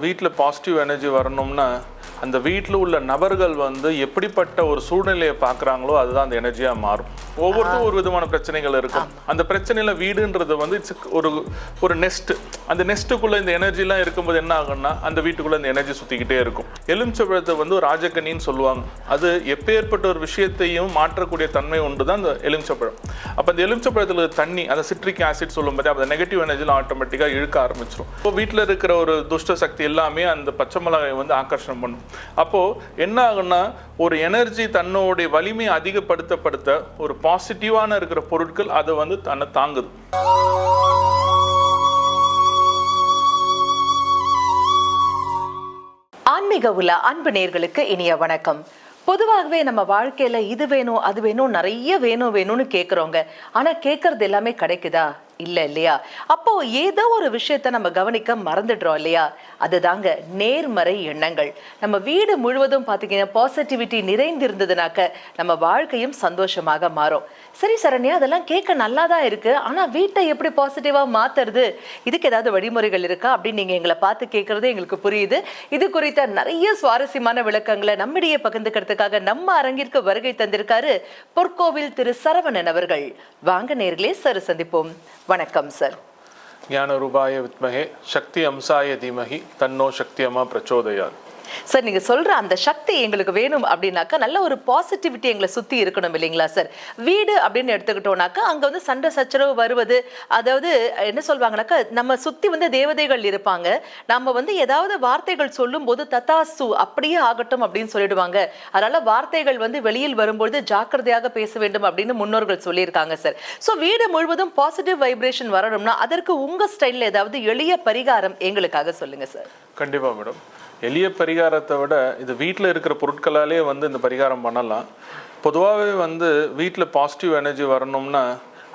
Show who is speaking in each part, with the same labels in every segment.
Speaker 1: வீட்டில் positive energy வரணும்னா அந்த வீட்டில் உள்ள நபர்கள் வந்து எப்படிப்பட்ட ஒரு சூழ்நிலையை பார்க்குறாங்களோ அதுதான் அந்த எனர்ஜியாக மாறும். ஒவ்வொருத்தரும் ஒரு விதமான பிரச்சனைகள் இருக்கும். அந்த பிரச்சனையில வீடுன்றது வந்து இட்ஸ் ஒரு ஒரு நெஸ்ட் அந்த நெஸ்ட்டுக்குள்ள இந்த எனர்ஜிலாம் இருக்கும்போது என்ன ஆகும்னா அந்த வீட்டுக்குள்ள இந்த எனர்ஜி சுத்திக்கிட்டே இருக்கும். எலுமிச்சபழத்தை வந்து ராஜக்கண்ணின்னு சொல்லுவாங்க. அது எப்பேற்பட்ட ஒரு விஷயத்தையும் மாற்றக்கூடிய தன்மை உண்டு தான் அந்த எலுமிச்சப்பழம் அப்போ அந்த எலுமிச்சப்பழத்தில் தண்ணி அந்த சிட்ரிக் ஆசிட் சொல்லும்போது அந்த நெகட்டிவ் எனர்ஜிலாம் ஆட்டோமேட்டிக்காக இழுக்க ஆரம்பிச்சிடும் இப்போ வீட்டில் இருக்கிற ஒரு துஷ்ட சக்தி எல்லாமே அந்த பச்சை மிளகாயை வந்து ஆகர்ஷணம் பண்ணும். அப்போது என்ன ஆகும்னா ஒரு எனர்ஜி தன்னோடைய வலிமையை அதிகப்படுத்தப்படுத்த ஒரு பாசிட்டிவான இருக்கிற பொருட்கள் அதை வந்து தன்னை தாங்குது.
Speaker 2: ஆன்மீக உள்ள அன்பு நேர்களுக்கு இனிய வணக்கம். பொதுவாகவே நம்ம வாழ்க்கையில இது வேணும் அது வேணும் நிறைய வேணும் வேணும்னு கேட்குறோங்க ஆனா கேட்கறது எல்லாமே கிடைக்குதா? இல்ல இல்லையா? அப்போ ஏதோ ஒரு விஷயத்த நம்ம கவனிக்க மறந்துடுறோம் இல்லையா? அதுதாங்க நேர்மறை எண்ணங்கள். நம்ம வீடு முழுவதும் பார்த்தீங்கன்னா பாசிட்டிவிட்டி நிறைந்திருந்ததுனாக்க நம்ம வாழ்க்கையும் சந்தோஷமாக மாறும். சரி சரண்யா அதெல்லாம் கேட்க நல்லா தான் இருக்கு. ஆனா வீட்டை எப்படி பாசிட்டிவாக மாத்துறது? இதுக்கு ஏதாவது வழிமுறைகள் இருக்கா? அப்படின்னு நீங்க எங்களை பார்த்து கேட்கறது எங்களுக்கு புரியுது. இது குறித்த நிறைய சுவாரஸ்யமான விளக்கங்களை நம்மிடையே பகிர்ந்துக்கிறதுக்காக நம்ம அரங்கிற்கு வருகை தந்திருக்காரு பொற்கோவில் திரு சரவணன் அவர்கள். வாங்க நேர்களே சரி சந்திப்போம். வணக்கம் சார்
Speaker 1: ஞான ரூபாய வித்மகே சக்தி அம்சாய தீமகி தன்னோ சக்தி அம்மா பிரச்சோதயார்
Speaker 2: சார் நீங்க சொல்ற அந்த சக்தி எங்களுக்கு வேணும் அப்படின்னாக்கா நல்ல ஒரு பாசிட்டிவிட்டி எங்களை சுத்தி இருக்கணும் இல்லைங்களா சார்? வீடு அப்படின்னு எடுத்துக்கிட்டோம்னாக்கா அங்க வந்து சண்டை சச்சரவு வருவது அதாவது என்ன சொல்வாங்கனாக்கா நம்ம சுத்தி வந்து தேவதைகள் இருப்பாங்க. நம்ம வந்து ஏதாவது வார்த்தைகள் சொல்லும்போது தத்தாசு அப்படியே ஆகட்டும் அப்படின்னு சொல்லிடுவாங்க. அதனால வார்த்தைகள் வந்து வெளியில் வரும்பொழுது ஜாக்கிரதையாக பேச வேண்டும் அப்படின்னு முன்னோர்கள் சொல்லியிருக்காங்க சார். ஸோ வீடு முழுவதும் பாசிட்டிவ் வைப்ரேஷன் வரணும்னா அதற்கு உங்க ஸ்டைலில் ஏதாவது எளிய பரிகாரம் எங்களுக்காக சொல்லுங்க சார்.
Speaker 1: கண்டிப்பாக மேடம். எளிய பரிகாரத்தை விட இது வீட்டில் இருக்கிற பொருட்களாலே வந்து இந்த பரிகாரம் பண்ணலாம். பொதுவாகவே வந்து வீட்டில் பாசிட்டிவ் எனர்ஜி வரணும்னா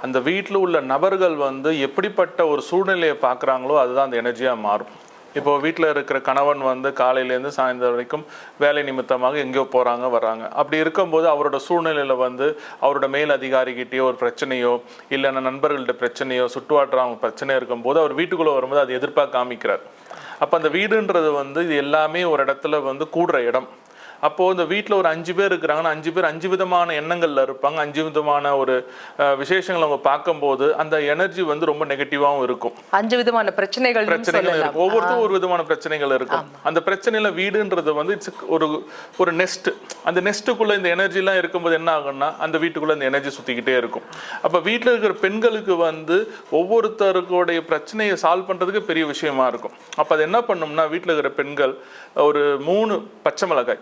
Speaker 1: அந்த வீட்டில் உள்ள நபர்கள் வந்து எப்படிப்பட்ட ஒரு சூழ்நிலையை பார்க்குறாங்களோ அதுதான் அந்த எனர்ஜியாக மாறும். இப்போ வீட்டில் இருக்கிற கணவன் வந்து காலையிலேருந்து சாயந்தரம் வரைக்கும் வேலை நிமித்தமாக எங்கேயோ போகிறாங்க வராங்க அப்படி இருக்கும்போது அவரோட சூழ்நிலையில் வந்து அவரோட மேல் அதிகாரிகிட்டேயோ ஒரு பிரச்சனையோ இல்லைன்னா நண்பர்கள்ட்ட பிரச்சனையோ சுற்றுவாட்டுற அவங்க இருக்கும்போது அவர் வீட்டுக்குள்ளே வரும்போது அது எதிர்ப்பாக காமிக்கிறார். அப்போ அந்த வீடுன்றது வந்து இது எல்லாமே ஒரு இடத்துல வந்து கூடுற இடம். அப்போது இந்த வீட்டில் ஒரு அஞ்சு பேர் இருக்கிறாங்கன்னா அஞ்சு பேர் அஞ்சு விதமான எண்ணங்களில் இருப்பாங்க. அஞ்சு விதமான ஒரு அஹ், விஷயங்களை அவங்க பார்க்கும்போது அந்த எனர்ஜி வந்து ரொம்ப நெகட்டிவாகவும் இருக்கும்.
Speaker 2: அஞ்சு விதமான பிரச்சனைகள்
Speaker 1: பிரச்சனைகள் இருக்கும். ஒவ்வொருத்தரும் ஒரு விதமான பிரச்சனைகள் இருக்கும். அந்த பிரச்சனையில வீடுன்றது வந்து இட்ஸ் ஒரு ஒரு நெஸ்ட் அந்த நெஸ்ட்டுக்குள்ள இந்த எனர்ஜிலாம் இருக்கும்போது என்ன ஆகும்னா அந்த வீட்டுக்குள்ள இந்த எனர்ஜி சுத்திக்கிட்டே இருக்கும். அப்ப வீட்டில் இருக்கிற பெண்களுக்கு வந்து ஒவ்வொருத்தருக்குடைய பிரச்சனையை சால்வ் பண்றதுக்கு பெரிய விஷயமா இருக்கும். அப்ப அது என்ன பண்ணும்னா வீட்டில் இருக்கிற பெண்கள் ஒரு மூணு பச்சை மிளகாய்.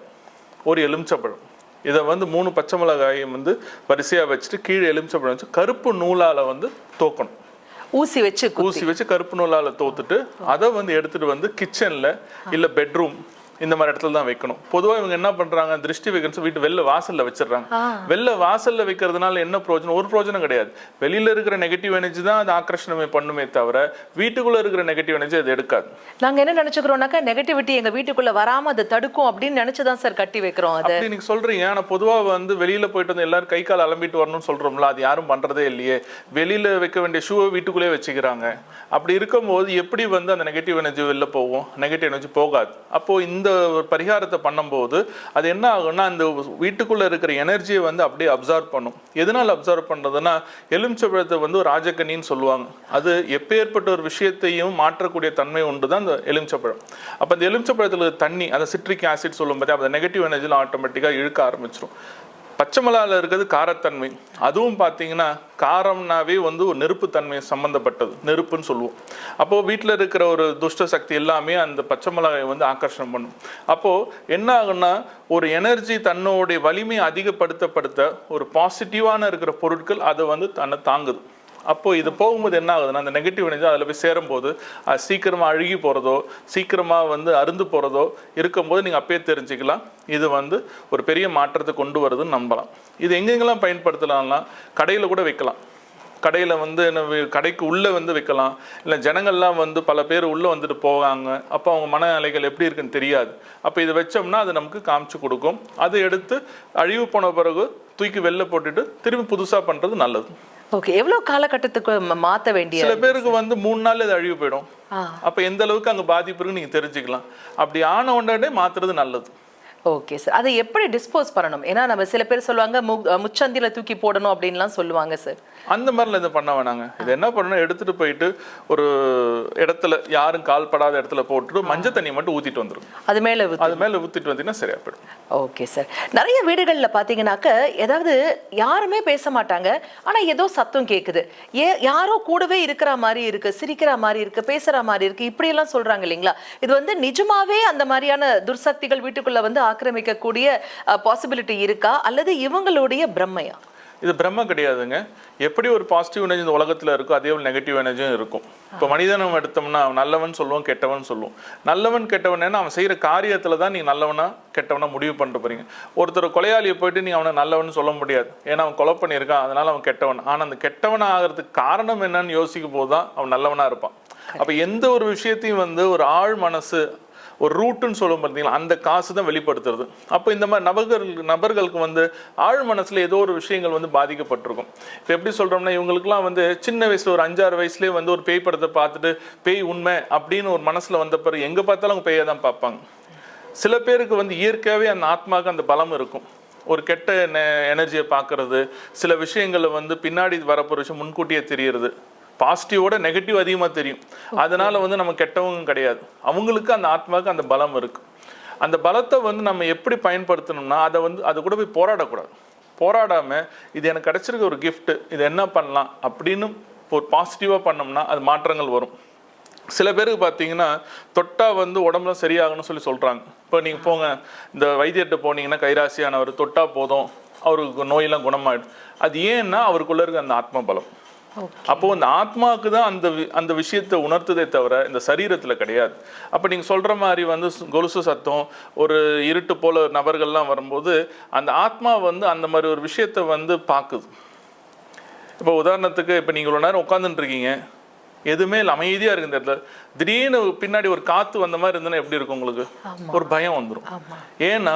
Speaker 1: ஒரு எலுமிச்சப்பழம் இதை வந்து மூணு பச்சை மிளகாயும் வந்து வரிசையா வச்சுட்டு கீழே எலுமிச்சப்பழம் வச்சு கருப்பு நூலால வந்து தோக்கணும்
Speaker 2: ஊசி வச்சு.
Speaker 1: ஊசி வச்சு கருப்பு நூலால தோத்துட்டு அதை வந்து எடுத்துட்டு வந்து கிச்சன்ல இல்ல பெட்ரூம் இந்த மாதிரி இடத்துல தான் வைக்கணும். பொதுவா இவங்க என்ன பண்றாங்க? திருஷ்டி வைக்கணும் வீட்டு வெளில வாசல்ல வச்சிடுறாங்க. வெளில வாசல்ல வைக்கிறதுனால என்ன பிரயோஜனம்? ஒரு பிரயோஜனம் கிடையாது. வெளியில இருக்கிற நெகட்டிவ் எனர்ஜி தான் அது ஆக்கர்ஷணமே பண்ணுமே தவிர வீட்டுக்குள்ள இருக்கிற நெகட்டிவ் எனர்ஜி அது எடுக்காது.
Speaker 2: நாங்க என்ன நினைச்சுக்கிறோம்னாக்கா நெகட்டிவிட்டி எங்க வீட்டுக்குள்ள வராம அது தடுக்கும் அப்படின்னு நினைச்சுதான் சார் கட்டி வைக்கிறோம் அது.
Speaker 1: நீங்க சொல்றீங்க. ஆனா பொதுவா வந்து வெளியில போயிட்டு வந்து எல்லாரும் கை கால் அலம்பிட்டு வரணும்னு சொல்றோம்ல அது யாரும் பண்றதே இல்லையே. வெளியில வைக்க வேண்டிய ஷூவை வீட்டுக்குள்ளே வச்சுக்கிறாங்க. அப்படி இருக்கும்போது எப்படி வந்து அந்த நெகட்டிவ் எனர்ஜி வெளில போகும்? நெகட்டிவ் எனர்ஜி போகாது. அப்போ இந்த பரிகாரத்தை பண்ணும்போது அது என்ன ஆகும்னா அந்த வீட்டுக்குள்ளே இருக்கிற எனர்ஜியை வந்து அப்படியே அப்சர்வ் பண்ணும். எதனால் அப்சர்வ் பண்றதுன்னா எலுமிச்சபழத்தை வந்து ஒரு ராஜக்கண்ணின்னு சொல்லுவாங்க. அது எப்பேற்பட்ட ஒரு விஷயத்தையும் மாற்றக்கூடிய தன்மை உண்டு தான் அந்த எலுமிச்சப்பழம் அப்போ அந்த எலுமிச்சப்பழத்தில் தண்ணி அந்த சிட்ரிக் ஆசிட் சொல்லும்போது அந்த நெகட்டிவ் எனர்ஜியில் ஆட்டோமேட்டிக்காக இழுக்க ஆரம்பிச்சிடும் பச்சை மிளகாவில் இருக்கிறது காரத்தன்மை. அதுவும் பார்த்தீங்கன்னா காரம்னாவே வந்து ஒரு நெருப்புத்தன்மை சம்மந்தப்பட்டது நெருப்புன்னு சொல்லுவோம். அப்போது வீட்டில் இருக்கிற ஒரு துஷ்ட சக்தி எல்லாமே அந்த பச்சை மிளகாயை வந்து ஆக்கர்ஷணம் பண்ணும். அப்போது என்ன ஆகுன்னா ஒரு எனர்ஜி தன்னுடைய வலிமையை அதிகப்படுத்தப்படுத்த ஒரு பாசிட்டிவான இருக்கிற பொருட்கள் அதை வந்து தன்னை தாங்குது. அப்போது இது போகும்போது என்ன ஆகுதுன்னா அந்த நெகட்டிவ் எனர்ஜி அதில் போய் சேரும்போது அது சீக்கிரமாக அழுகி போகிறதோ சீக்கிரமாக வந்து அருந்து போகிறதோ இருக்கும்போது நீங்கள் அப்பயே தெரிஞ்சுக்கலாம். இது வந்து ஒரு பெரிய மாற்றத்தை கொண்டு வருதுன்னு நம்பலாம். இது எங்கெங்கெல்லாம் பயன்படுத்தலாம்னா கடையில் கூட வைக்கலாம். கடையில் வந்து என்ன வி- கடைக்கு உள்ளே வந்து வைக்கலாம். இல்லை ஜனங்கள்லாம் வந்து பல பேர் உள்ளே வந்துட்டு போவாங்க. அப்போ அவங்க மனநிலைகள் எப்படி இருக்குன்னு தெரியாது. அப்போ இதை வச்சோம்னா அது நமக்கு காமிச்சு கொடுக்கும். அதை எடுத்து அழிவு போன பிறகு தூக்கி வெளில போட்டுட்டு திரும்பி புதுசாக பண்ணுறது நல்லது.
Speaker 2: ஓகே எவ்வளவு காலகட்டத்துக்கு ம- மாத்த வேண்டிய
Speaker 1: சில பேருக்கு வந்து மூணு நாள் இது அழிவு போயிடும். அப்ப எந்த அளவுக்கு அங்க பாதிப்பு இருக்குன்னு நீங்க தெரிஞ்சுக்கலாம். அப்படி ஆன உடனே மாத்துறது நல்லது.
Speaker 2: ஓகே சார் அதை எப்படி டிஸ்போஸ் பண்ணணும்? ஏன்னா நம்ம சில பேர் சொல்லுவாங்க மு- முச்சந்தில தூக்கி போடணும் அப்படின்லாம் சொல்லுவாங்க சார்
Speaker 1: அந்த மாதிரிலாம் இதை பண்ண வேணாங்க. இது என்ன பண்ணணும்? எடுத்துட்டு போயிட்டு ஒரு இடத்துல யாரும் கால் படாத இடத்துல போட்டுட்டு மஞ்சள் தண்ணி மட்டும் ஊத்திட்டு வந்துடும்
Speaker 2: அது மேல
Speaker 1: அது மேல ஊத்திட்டு வந்தீங்கன்னா சரியா போயிடும்.
Speaker 2: Okay sir. நிறைய வீடுகள்ல பாத்தீங்கன்னாக்க ஏதாவது யாருமே பேச மாட்டாங்க. ஆனா ஏதோ சத்தம் கேக்குது. ஏ யாரோ கூடவே இருக்கிற மாதிரி இருக்கு சிரிக்கிற மாதிரி இருக்கு பேசுற மாதிரி இருக்கு இப்படி எல்லாம் சொல்றாங்க இல்லைங்களா? இது வந்து நிஜமாவே அந்த மாதிரியான துர்சக்திகள் வீட்டுக்குள்ள வந்து ஆக்கிரமிக்கக்கூடிய பாசிபிலிட்டி இருக்கா? அல்லது இவங்களுடைய பிரம்மையா?
Speaker 1: இது பிரம்ம கிடையாதுங்க. எப்படி ஒரு பாசிட்டிவ் எனர்ஜி இந்த உலகத்துல இருக்கோ அதே ஒரு நெகட்டிவ் எனர்ஜியும் இருக்கும். இப்போ மனிதனை நம்ம எடுத்தோம்னா அவன் நல்லவன் சொல்லுவோம் கெட்டவன் சொல்லுவோம் நல்லவன் கெட்டவன் அவன் செய்யற காரியத்துல தான் நீங்க நல்லவனா கெட்டவனா முடிவு பண்ணிட்டு போறீங்க. ஒருத்தர் கொலையாளியை போயிட்டு நீங்க அவனை நல்லவன் சொல்ல முடியாது. ஏன்னா அவன் கொலை பண்ணியிருக்கான் அதனால அவன் கெட்டவன். ஆனா அந்த கெட்டவனா ஆகிறதுக்கு காரணம் என்னன்னு யோசிக்கும் போது தான் அவன் நல்லவனா இருப்பான். அப்ப எந்த ஒரு விஷயத்தையும் வந்து ஒரு ஆழ் மனசு ஒரு ரூட்டுன்னு சொல்லும் பார்த்தீங்களா? அந்த காசு தான் வெளிப்படுத்துறது. அப்போ இந்த மாதிரி நபர்கள் நபர்களுக்கு வந்து ஆழ் மனசில் ஏதோ ஒரு விஷயங்கள் வந்து பாதிக்கப்பட்டிருக்கும். இப்போ எப்படி சொல்கிறோம்னா இவங்களுக்குலாம் வந்து சின்ன வயசில் ஒரு அஞ்சாறு வயசுலேயே வந்து ஒரு பேய் படத்தை பார்த்துட்டு பேய் உண்மை அப்படின்னு ஒரு மனசில் வந்த பிறகு எங்கே பார்த்தாலும் அவங்க பேயை தான் பார்ப்பாங்க. சில பேருக்கு வந்து இயற்கையாகவே அந்த ஆத்மாவுக்கு அந்த பலம் இருக்கும். ஒரு கெட்ட எனர்ஜியை பார்க்கறது சில விஷயங்களை வந்து பின்னாடி வரப்போகிற விஷயம் முன்கூட்டியே தெரியுறது. பாசிட்டிவோட நெகட்டிவ் அதிகமாக தெரியும். அதனால வந்து நம்ம கெட்டவங்க கிடையாது. அவங்களுக்கு அந்த ஆத்மாவுக்கு அந்த பலம் இருக்கு. அந்த பலத்தை வந்து நம்ம எப்படி பயன்படுத்தணும்னா அதை வந்து அது கூட போய் போராடக்கூடாது. போராடாம இது எனக்கு கிடைச்சிருக்க ஒரு gift இது என்ன பண்ணலாம் அப்படின்னு ஒரு பாசிட்டிவாக பண்ணோம்னா அது மாற்றங்கள் வரும். சில பேருக்கு பார்த்தீங்கன்னா தொட்டா வந்து உடம்புல சரியாகணும்னு சொல்லி சொல்றாங்க. இப்போ நீங்க போங்க இந்த வைத்தியர்கிட்ட போனீங்கன்னா கைராசியானவர் தொட்டா போதும். அவருக்கு நோயெல்லாம் குணமாயிடும். அது ஏன்னா அவருக்குள்ள இருக்க அந்த ஆத்ம பலம். அப்போ அந்த ஆத்மாவுக்கு தான் அந்த வி- அந்த விஷயத்தை உணர்த்துதே தவிர இந்த சரீரத்தில் கிடையாது. அப்போ நீங்கள் சொல்கிற மாதிரி வந்து கொலுசு சத்தம் ஒரு இருட்டு போல நபர்கள்லாம் வரும்போது அந்த ஆத்மா வந்து அந்த மாதிரி ஒரு விஷயத்தை வந்து பார்க்குது இப்போ உதாரணத்துக்கு இப்போ நீங்கள் இவ்வளோ நேரம் உட்காந்துட்டு இருக்கீங்க. எதுவுமே இல்லை அமைதியாக இருக்கு இந்த இடத்துல திடீர்னு பின்னாடி ஒரு காற்று வந்த மாதிரி இருந்ததுன்னா எப்படி இருக்கும் உங்களுக்கு? ஒரு பயம் வந்துடும் ஏன்னா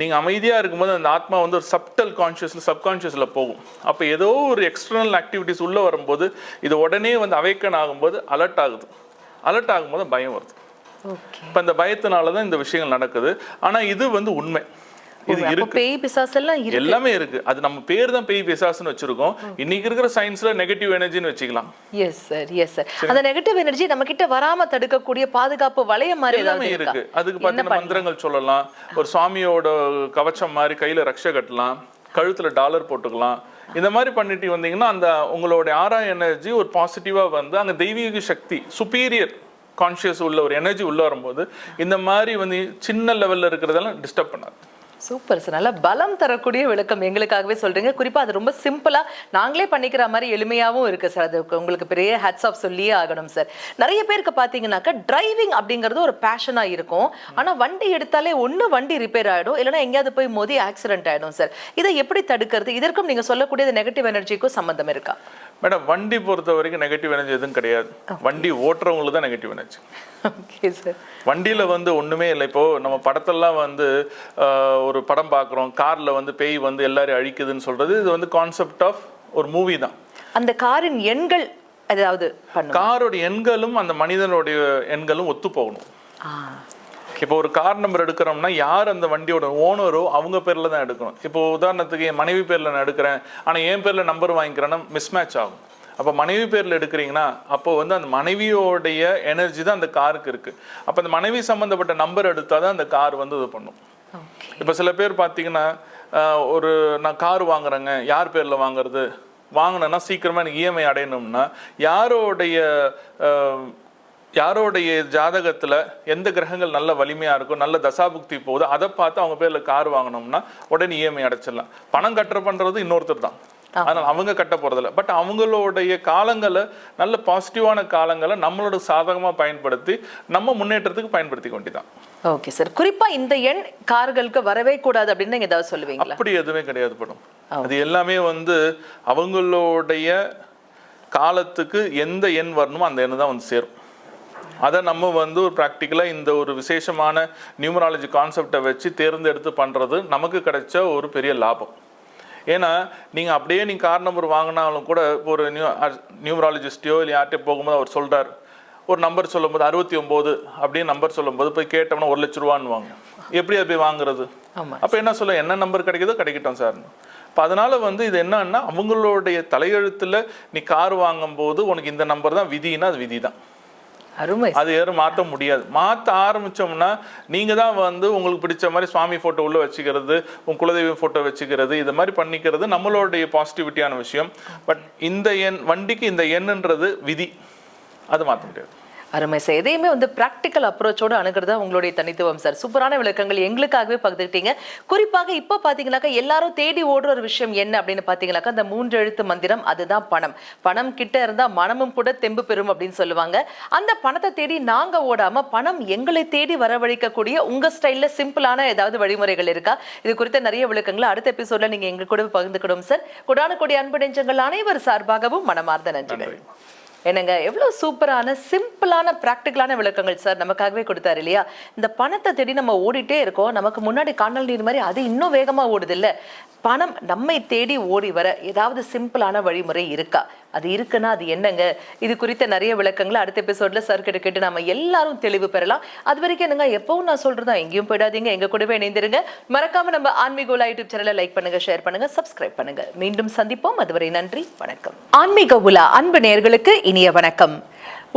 Speaker 1: நீங்கள் அமைதியாக இருக்கும்போது அந்த ஆத்மா வந்து ஒரு சப்டல் கான்ஷியஸில் சப்கான்ஷியஸில் போகும். அப்போ ஏதோ ஒரு எக்ஸ்டர்னல் ஆக்டிவிட்டிஸ் உள்ளே வரும்போது இது உடனே வந்து அவேக்கன் ஆகும்போது அலர்ட் ஆகுது. அலர்ட் ஆகும்போது பயம் வருது. இப்போ இந்த பயத்தினால தான் இந்த விஷயங்கள் நடக்குது. ஆனால் இது வந்து உண்மை. இது இருக்கு.
Speaker 2: பேய் பிசாசெல்லாம் இருக்கு.
Speaker 1: எல்லாமே இருக்கு. அது நம்ம பேர் தான் பேய் பிசாசுன்னு வச்சிருக்கோம். இன்னைக்கு இருக்கிற சயின்ஸ்ல நெகட்டிவ் எனர்ஜின்னு வச்சுக்கலாம்.
Speaker 2: Yes sir yes sir. அந்த நெகட்டிவ் எனர்ஜி நம்ம கிட்ட வராம தடுக்கக்கூடிய பாதுகாப்பு வளையம் மாதிரி
Speaker 1: எல்லாமே இருக்கு? அதுக்கு பார்த்தீங்கன்னா மந்திரங்கள் சொல்லலாம். ஒரு சுவாமியோட கவச்சம் மாதிரி கையில ரக்ஷ கட்டலாம். கழுத்துல டாலர் போட்டுக்கலாம். இந்த மாதிரி பண்ணிட்டு வந்தீங்கன்னா அந்த உங்களுடைய ஆறா எனர்ஜி ஒரு பாசிட்டிவா வந்து அங்க தெய்வீக சக்தி சுப்பீரியர் கான்ஷியஸ் உள்ள ஒரு எனர்ஜி உள்ள வரும்போது இந்த மாதிரி வந்து சின்ன லெவல்ல இருக்கிறதெல்லாம் டிஸ்டர்ப் பண்ணாது.
Speaker 2: Super sir. நல்லா பலம் தரக்கூடிய விளக்கம் எங்களுக்காகவே சொல்றீங்க. குறிப்பாக அது ரொம்ப சிம்பிளாக நாங்களே பண்ணிக்கிற மாதிரி எளிமையாகவும் இருக்கு சார். அது உங்களுக்கு பெரிய ஹேட்ஸ் ஆஃப் சொல்லியே ஆகணும் சார். நிறைய பேருக்கு பார்த்தீங்கன்னாக்கா டிரைவிங் அப்படிங்கிறது ஒரு பேஷனாக இருக்கும். ஆனா வண்டி எடுத்தாலே ஒன்று வண்டி ரிப்பேர் ஆகிடும் இல்லைன்னா எங்கேயாவது போய் மோதி ஆக்சிடென்ட் ஆகிடும் சார். இதை எப்படி தடுக்கிறது? இதற்கும் நீங்க சொல்லக்கூடிய நெகட்டிவ் எனர்ஜிக்கும் சம்மந்தம் இருக்கா?
Speaker 1: மேடம் வண்டி பொறுத்த வரைக்கும் நெகட்டிவ் எனர்ஜி எதுவும் கிடையாது. வண்டி ஓட்டுறவங்களுக்கு தான் நெகட்டிவ் எனர்ஜி
Speaker 2: ஓகே சார்
Speaker 1: வண்டியில வந்து ஒண்ணுமே இல்லை. இப்போ நம்ம படத்தெல்லாம் வந்து ஒரு படம் பார்க்குறோம் கார்ல வந்து பேய் வந்து எல்லாரையும் அழிக்குதுன்னு சொல்றது இது வந்து கான்செப்ட் ஆஃப் ஒரு மூவி தான்.
Speaker 2: அந்த காரின் எண்கள் பண்ணும்?
Speaker 1: காரோட எண்களும் அந்த மனிதனுடைய எண்களும் ஒத்து போகணும். இப்போ ஒரு கார் நம்பர் எடுக்கிறோம்னா யார் அந்த வண்டியோட ஓனரோ அவங்க பேர்ல தான் எடுக்கணும். இப்போ உதாரணத்துக்கு என் மனைவி பேர்ல நான் எடுக்கிறேன். ஆனா என் பேர்ல நம்பர் வாங்கிக்கிறேன்னா மிஸ்மேட்ச் ஆகும். அப்போ மனைவி பேர்ல எடுக்கிறீங்கன்னா அப்போ வந்து அந்த மனைவியோடைய எனர்ஜி தான் அந்த காருக்கு இருக்கு. அப்போ அந்த மனைவி சம்பந்தப்பட்ட நம்பர் எடுத்தால் தான் அந்த கார் வந்து இது பண்ணும். இப்போ சில பேர் பார்த்தீங்கன்னா ஒரு நான் கார் வாங்குறேங்க. யார் பேரில் வாங்குறது? வாங்கினேன்னா சீக்கிரமாக எனக்கு இஎம்ஐ அடையணும்னா யாரோடைய யாரோடைய ஜாதகத்தில் எந்த கிரகங்கள் நல்ல வலிமையாக இருக்கும் நல்ல தசாபுக்தி போகுதோ அதை பார்த்து அவங்க பேரில் கார் வாங்கினோம்னா உடனே இஎம்ஐ அடைச்சிடலாம். பணம் கட்டுற பண்ணுறது இன்னொருத்தர் தான். அதனால் அவங்க கட்ட போகிறதில்ல பட் அவங்களுடைய காலங்களை நல்ல பாசிட்டிவான காலங்களை நம்மளோட சாதகமாக பயன்படுத்தி நம்ம முன்னேற்றத்துக்கு பயன்படுத்திக்க வேண்டியதான்
Speaker 2: ஓகே சார் குறிப்பா இந்த எண் கார்களுக்கு வரவே கூடாது அப்படின்னு நீங்க ஏதாவது சொல்லுவீங்களா?
Speaker 1: அப்படி எதுவுமே கிடையாது படம். அது எல்லாமே வந்து அவங்களுடைய காலத்துக்கு எந்த எண் வரணுமோ அந்த எண் தான் வந்து சேரும். அதை நம்ம வந்து ஒரு ப்ராக்டிக்கலாக இந்த ஒரு விசேஷமான நியூமராலஜி கான்செப்டை வச்சு தேர்ந்தெடுத்து பண்ணுறது நமக்கு கிடைச்ச ஒரு பெரிய லாபம். ஏன்னா நீங்கள் அப்படியே நீங்கள் கார் நம்பர் வாங்கினாலும் கூட ஒரு நியூ நியூமராலஜிஸ்டையோ இல்லை யார்கிட்டயோ போகும்போது அவர் சொல்றார். ஒரு நம்பர் சொல்லும்போது அறுபத்தி ஒம்பது அப்படின்னு நம்பர் சொல்லும்போது போய் கேட்டோம்னா ஒரு லட்ச ரூபான்னு எப்படி அது போய் வாங்குறது? அப்போ என்ன சொல்ல என்ன நம்பர் கிடைக்குதோ கிடைக்கட்டும் சார். இப்போ அதனால வந்து இது என்னன்னா அவங்களுடைய தலையெழுத்துல நீ கார் வாங்கும்போது உனக்கு இந்த நம்பர் தான் விதினா அது விதி தான்
Speaker 2: அருமை
Speaker 1: அது யாரும் மாற்ற முடியாது. மாற்ற ஆரம்பிச்சோம்னா நீங்க தான் வந்து உங்களுக்கு பிடிச்ச மாதிரி சுவாமி போட்டோ உள்ள வச்சுக்கிறது உங்க குலதெய்வம் போட்டோ வச்சுக்கிறது இது மாதிரி பண்ணிக்கிறது நம்மளுடைய பாசிட்டிவிட்டியான விஷயம். பட் இந்த எண் வண்டிக்கு இந்த எண்ணுன்றது விதி. அது மாற்ற முடியாது.
Speaker 2: அருமை சார். எதையுமே வந்து ப்ராக்டிக்கல் அப்ரோச்சோடு அணுகிறதா உங்களுடைய தனித்துவம் சார். சூப்பரான விளக்கங்கள் எங்களுக்காகவே பகிர்ந்துக்கிட்டீங்க. குறிப்பாக இப்போ பார்த்தீங்கன்னாக்கா எல்லாரும் தேடி ஓடுற ஒரு விஷயம் என்ன அப்படின்னு பார்த்தீங்கன்னாக்கா அந்த மூன்று எழுத்து மந்திரம் அதுதான் பணம். பணம் கிட்ட இருந்தா மனமும் கூட தெம்பு பெறும் அப்படின்னு சொல்லுவாங்க. அந்த பணத்தை தேடி நாங்க ஓடாம பணம் எங்களை தேடி வரவழைக்கக்கூடிய உங்க ஸ்டைல்ல சிம்பிளான ஏதாவது வழிமுறைகள் இருக்கா? இது குறித்த நிறைய விளக்கங்களை அடுத்த எபிசோடில் நீங்க எங்க கூட பகிர்ந்துக்கணும் சார். கொடான கொடி அன்பு நெஞ்சங்கள் அனைவர் சார்பாகவும் மனமார்ந்த நன்றிகள். என்னங்க எவ்வளோ சூப்பரான சிம்பிளான ப்ராக்டிக்கலான விளக்கங்கள் சார் நமக்காகவே கொடுத்தாரு இல்லையா? இந்த பணத்தை தேடி நம்ம ஓடிட்டே இருக்கோம். நமக்கு முன்னாடி காணல் நீர் மாதிரி அது இன்னும் வேகமாக ஓடுது இல்லை? பணம் நம்மை தேடி ஓடி வர ஏதாவது சிம்பிளான வழிமுறை இருக்கா? அது இருக்குன்னா அது என்னங்க? இது குறித்த நிறைய விளக்கங்களை அடுத்த எபிசோட்ல சார் கிட்ட கேட்டு நம்ம எல்லாரும் தெளிவு பெறலாம். அது வரைக்கும் என்னங்க எப்பவும் நான் சொல்றதா எங்கேயும் போயிடாதீங்க. எங்க கூடவே இணைந்திருங்க. மறக்காம நம்ம ஆன்மீக யூடியூப் சேனலை லைக் பண்ணுங்க ஷேர் பண்ணுங்க சப்ஸ்கிரைப் பண்ணுங்க. மீண்டும் சந்திப்போம். அதுவரை நன்றி வணக்கம். ஆன்மீக உலா அன்பு நேயர்களுக்கு இனிய வணக்கம்.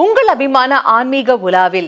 Speaker 2: உங்கள் அபிமான ஆன்மீக உலாவில்